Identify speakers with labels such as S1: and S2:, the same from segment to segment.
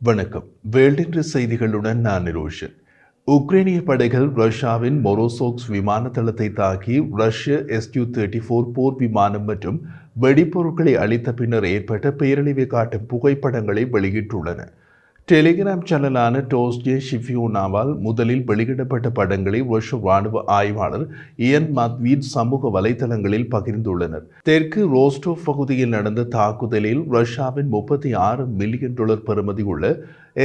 S1: வணக்கம். வேல்டின்று செய்திகளுடன் நான் நிரோஷன். உக்ரைனிய படைகள் ரஷ்யாவின் மொரோசோக்ஸ் விமான தளத்தை தாக்கி ரஷ்ய எஸ்யூ தேர்ட்டி ஃபோர் போர் விமானம் மற்றும் வெடிப்பொருட்களை அளித்த பின்னர் ஏற்பட்ட பேரழிவை காட்டும் புகைப்படங்களை வெளியிட்டுள்ளன. டெலிகிராம் சேனலான டோஸ்டே ஷிஃபியூனாவால் முதலில் வெளியிடப்பட்ட படங்களை ரஷ்ய ராணுவ ஆய்வாளர் இயன் மத்வீன் சமூக வலைதளங்களில் பகிர்ந்துள்ளனர். தெற்கு ரோஸ்டோவ் பகுதியில் நடந்த தாக்குதலில் ரஷ்யாவின் முப்பத்தி ஆறு மில்லியன் டாலர் பெறுமதி உள்ள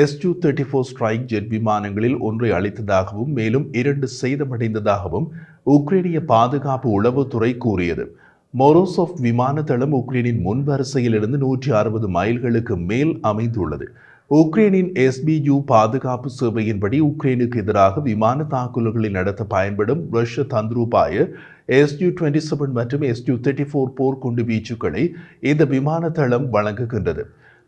S1: S two thirty four strike jet விமானங்களில் ஒன்றை அளித்ததாகவும் மேலும் இரண்டு சேதமடைந்ததாகவும் உக்ரைனிய பாதுகாப்பு உளவுத்துறை கூறியது. மொரோசோவ் விமானத்தளம் உக்ரைனின் முன்வரிசையிலிருந்து நூற்றி அறுபது மைல்களுக்கு மேல் அமைந்துள்ளது. உக்ரைனின் எஸ்பியு பாதுகாப்பு சேவையின்படி உக்ரைனுக்கு எதிராக விமான தாக்குதல்களை நடத்த பயன்படும் ரஷ்ய தந்திரூபாய எஸ்யூ டுவெண்ட்டி செவன் மற்றும் எஸ்யூ தேர்ட்டி ஃபோர் போர்க்குண்டு வீச்சுக்களை இந்த விமான தளம் வழங்குகின்றது.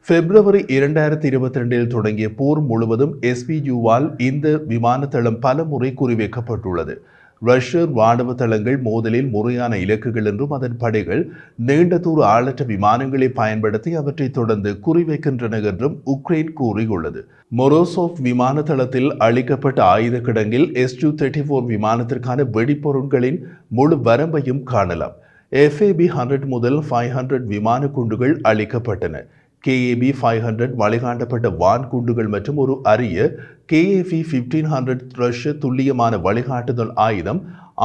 S1: பிப்ரவரி இரண்டாயிரத்தி இருபத்தி ரெண்டில் தொடங்கிய போர் முழுவதும் எஸ்பியூவால் இந்த விமான தளம் பல முறை குறிவைக்கப்பட்டுள்ளது. ரஷ்ய ராணுவ தளங்கள் மோதலில் முறையான இலக்குகள் என்றும் அதன் படைகள் நீண்ட தூர ஆளற்ற விமானங்களை பயன்படுத்தி அவற்றை தொடர்ந்து குறிவைக்கின்றன என்றும் உக்ரைன் கூறியுள்ளது. மொரோசோவ் விமான தளத்தில் அளிக்கப்பட்ட ஆயுத கிடங்கில் எஸ் டூ தேர்ட்டி ஃபோர் விமானத்திற்கான வெடிப்பொருட்களின் முழு வரம்பையும் காணலாம். எஃப்ஏபி ஹண்ட்ரட் முதல் ஃபைவ் ஹண்ட்ரட் விமான குண்டுகள் அளிக்கப்பட்டன கேஏபி ஃபைவ் ஹண்ட்ரட் வழிகாண்டப்பட்ட வான் குண்டுகள் மற்றும் ஒரு அரிய கேஏபி ஃபிஃப்டீன் ஹண்ட்ரட் த்ரஷ் துல்லியமான வழிகாட்டுதல் ஆயுதம்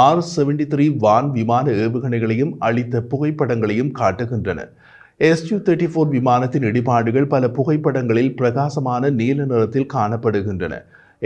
S1: ஆர் செவன்டி த்ரீ வான் விமான ஏவுகணைகளையும் அளித்த புகைப்படங்களையும் காட்டுகின்றன. எஸ்யூ தேர்ட்டி ஃபோர் விமானத்தின் இடிபாடுகள் பல புகைப்படங்களில் பிரகாசமான நீல நிறத்தில் காணப்படுகின்றன.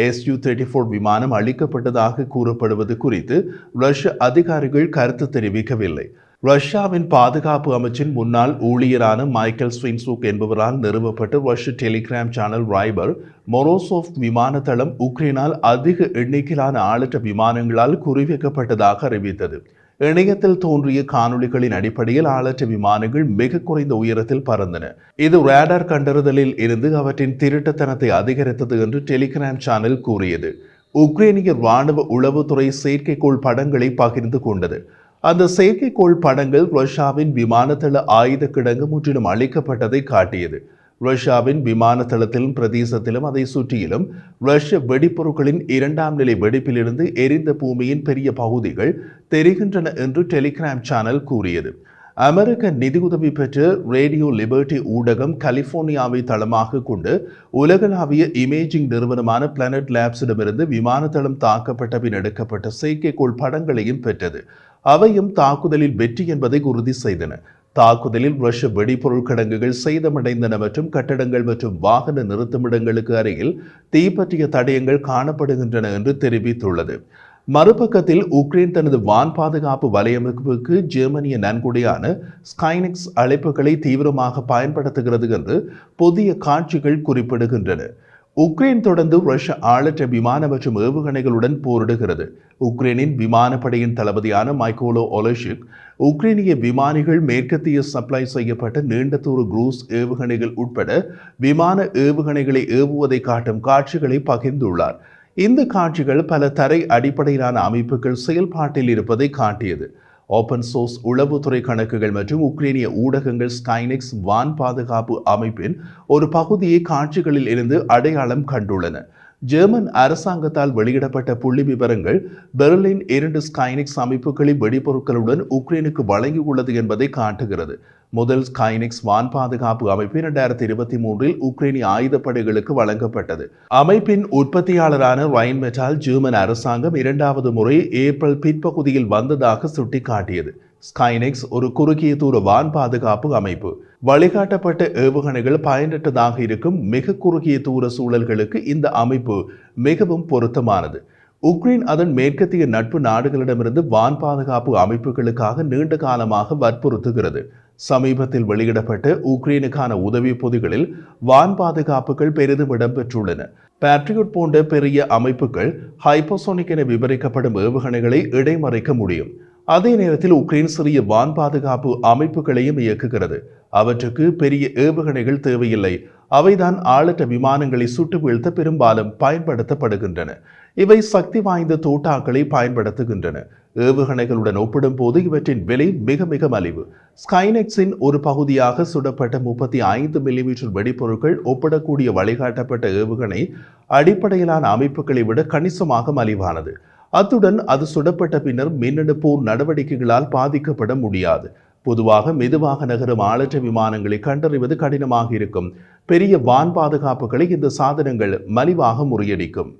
S1: எஸ்யூ தேர்ட்டி ஃபோர் விமானம் அளிக்கப்பட்டதாக கூறப்படுவது குறித்து ரஷ்ய அதிகாரிகள் கருத்து தெரிவிக்கவில்லை. ரஷ்யாவின் பாதுகாப்பு அமைச்சின் முன்னாள் ஊழியரான மைக்கேல் ஸ்வின்சூக் என்பவரால் நிறுவப்பட்ட ரஷ்ய டெலிகிராம் சேனல் ரைபர் மொரோசோவ் விமானத்தளம் உக்ரைனால் அதிக எண்ணிக்கையிலான ஆளற்ற விமானங்களால் குறிவைக்கப்பட்டதாக அறிவித்தது. இணையத்தில் தோன்றிய காணொளிகளின் அடிப்படையில் ஆளற்ற விமானங்கள் மிக குறைந்த உயரத்தில் பறந்தன. இது ரேடார் கண்டறிதலில் இருந்து அவற்றின் திருட்டுத்தனத்தை அதிகரித்தது என்று டெலிகிராம் சேனல் கூறியது. உக்ரைனிய ராணுவ உளவுத்துறை செயற்கைக்கோள் படங்களை பகிர்ந்து கொண்டது. அந்த செயற்கைக்கோள் படங்கள் ரஷ்யாவின் விமானத்தள ஆயுத கிடங்கு முற்றிலும் அளிக்கப்பட்டதை காட்டியது. ரஷ்யாவின் விமான தளத்திலும் பிரதேசத்திலும் அதை சுற்றியிலும் ரஷ்ய வெடிப்பொருட்களின் இரண்டாம் நிலை வெடிப்பிலிருந்து எரிந்த பூமியின் பெரிய பகுதிகள் தெரிகின்றன என்று டெலிகிராம் சேனல் கூறியது. அமெரிக்க நிதியுதவி பெற்ற ரேடியோ லிபர்டி ஊடகம் கலிபோர்னியாவை தளமாக கொண்டு உலகளாவிய இமேஜிங் நிறுவனமான பிளானட் லேப்ஸிடமிருந்து விமானத்தளம் தாக்கப்பட்ட பின் எடுக்கப்பட்ட செயற்கைக்கோள் படங்களையும் பெற்றது. அவையும் தாக்குதலில் வெற்றி என்பதை உறுதி செய்தன. தாக்குதலில் ரஷ்ய வெடிபொருள் கிடங்குகள் சேதமடைந்தன மற்றும் கட்டடங்கள் மற்றும் வாகன நிறுத்துமிடங்களுக்கு அருகில் தீப்பற்றிய தடயங்கள் காணப்படுகின்றன என்று தெரிவித்துள்ளது. மறுபக்கத்தில் உக்ரைன் தனது வான் பாதுகாப்பு வலையமைப்புக்கு ஜெர்மனிய நன்கொடையான ஸ்கைனிக்ஸ் அழைப்புகளை தீவிரமாக பயன்படுத்துகிறது என்று புதிய காட்சிகள் குறிப்பிடுகின்றன. உக்ரைன் தொடர்ந்து ரஷ்ய ஆளற்ற விமான மற்றும் ஏவுகணைகளுடன் போரிடுகிறது. உக்ரைனின் விமானப்படையின் தளபதியான மைக்கோலோ ஒலோஷிக் உக்ரைனிய விமானிகள் மேற்கத்திய சப்ளை செய்யப்பட்ட நீண்ட தூர குரூஸ் ஏவுகணைகள் உட்பட விமான ஏவுகணைகளை ஏவுவதை காட்டும் காட்சிகளை பகிர்ந்துள்ளார். இந்த காட்சிகள் பல தரை அடிப்படையிலான அமைப்புகள் செயல்பாட்டில் இருப்பதை காட்டியது. ஓபன் சோர்ஸ் உளவுத்துறை கணக்குகள் மற்றும் உக்ரைனிய ஊடகங்கள் ஸ்கைனெக்ஸ் வான் பாதுகாப்பு அமைப்பின் ஒரு பகுதியை காட்சிகளில் இருந்து அடையாளம் கண்டுள்ளன. ஜெர்மன் அரசாங்கத்தால் வெளியிடப்பட்ட புள்ளி விவரங்கள் பெர்லின் இரண்டு ஸ்கைனிக்ஸ் அமைப்புகளின் வெடிபொருட்களுடன் உக்ரைனுக்கு வழங்கியுள்ளது என்பதை காட்டுகிறது. முதல் ஸ்கைனிக்ஸ் வான் பாதுகாப்பு அமைப்பு இரண்டாயிரத்தி இருபத்தி மூன்றில் உக்ரைனிய ஆயுதப்படைகளுக்கு வழங்கப்பட்டது. அமைப்பின் உற்பத்தியாளரான ரைன் மெட்டால் ஜெர்மன் அரசாங்கம் இரண்டாவது முறை ஏப்ரல் பிற்பகுதியில் வந்ததாக சுட்டிக்காட்டியது. ஸ்கைனெக்ஸ் ஒரு குறுகிய தூர வான் பாதுகாப்பு அமைப்பு. வழிகாட்டப்பட்ட ஏவுகணைகள் பயனற்றதாக இருக்கும் மிக குறுகிய தூர சூழல்களுக்கு இந்த அமைப்பு மிகவும் பொருத்தமானது. உக்ரைன் அதன் மேற்கத்திய நட்பு நாடுகளிடமிருந்து வான் பாதுகாப்பு அமைப்புகளுக்காக நீண்ட காலமாக வற்புறுத்துகிறது. சமீபத்தில் வெளியிடப்பட்ட உக்ரைனுக்கான உதவி பொதிகளில் வான் பாதுகாப்புகள் பெரிதும் இடம்பெற்றுள்ளன. பேட்ரியோட் போன்ற பெரிய அமைப்புகள் ஹைப்போசோனிக் என விவரிக்கப்படும் ஏவுகணைகளை இடைமறைக்க முடியும். அதே நேரத்தில் உக்ரைன் சிறிய வான் பாதுகாப்பு அமைப்புகளையும் இயக்குகிறது. அவற்றுக்கு பெரிய ஏவுகணைகள் தேவையில்லை. அவைதான் ஆளற்ற விமானங்களை சுட்டு வீழ்த்த பெரும்பாலும் பயன்படுத்தப்படுகின்றன. இவை சக்தி வாய்ந்த தோட்டாக்களை பயன்படுத்துகின்றன. ஏவுகணைகளுடன் ஒப்பிடும்போது இவற்றின் விலை மிக மிக மலிவு. ஸ்கைனெக்ஸின் ஒரு பகுதியாக சுடப்பட்ட முப்பத்தி ஐந்து மில்லிமீட்டர் வெடிப்பொருட்கள் ஒப்பிடக்கூடிய வழிகாட்டப்பட்ட ஏவுகணை அடிப்படையிலான அமைப்புகளை விட கணிசமாக மலிவானது. அத்துடன் அது சுடப்பட்ட பின்னர் மின்னணு போர் நடவடிக்கைகளால் பாதிக்கப்பட முடியாது. பொதுவாக மெதுவாக நகரும் ஆளற்ற விமானங்களை கண்டறிவது கடினமாக இருக்கும். பெரிய வான் பாதுகாப்புகளை இந்த சாதனங்கள் மலிவாக முறியடிக்கும்.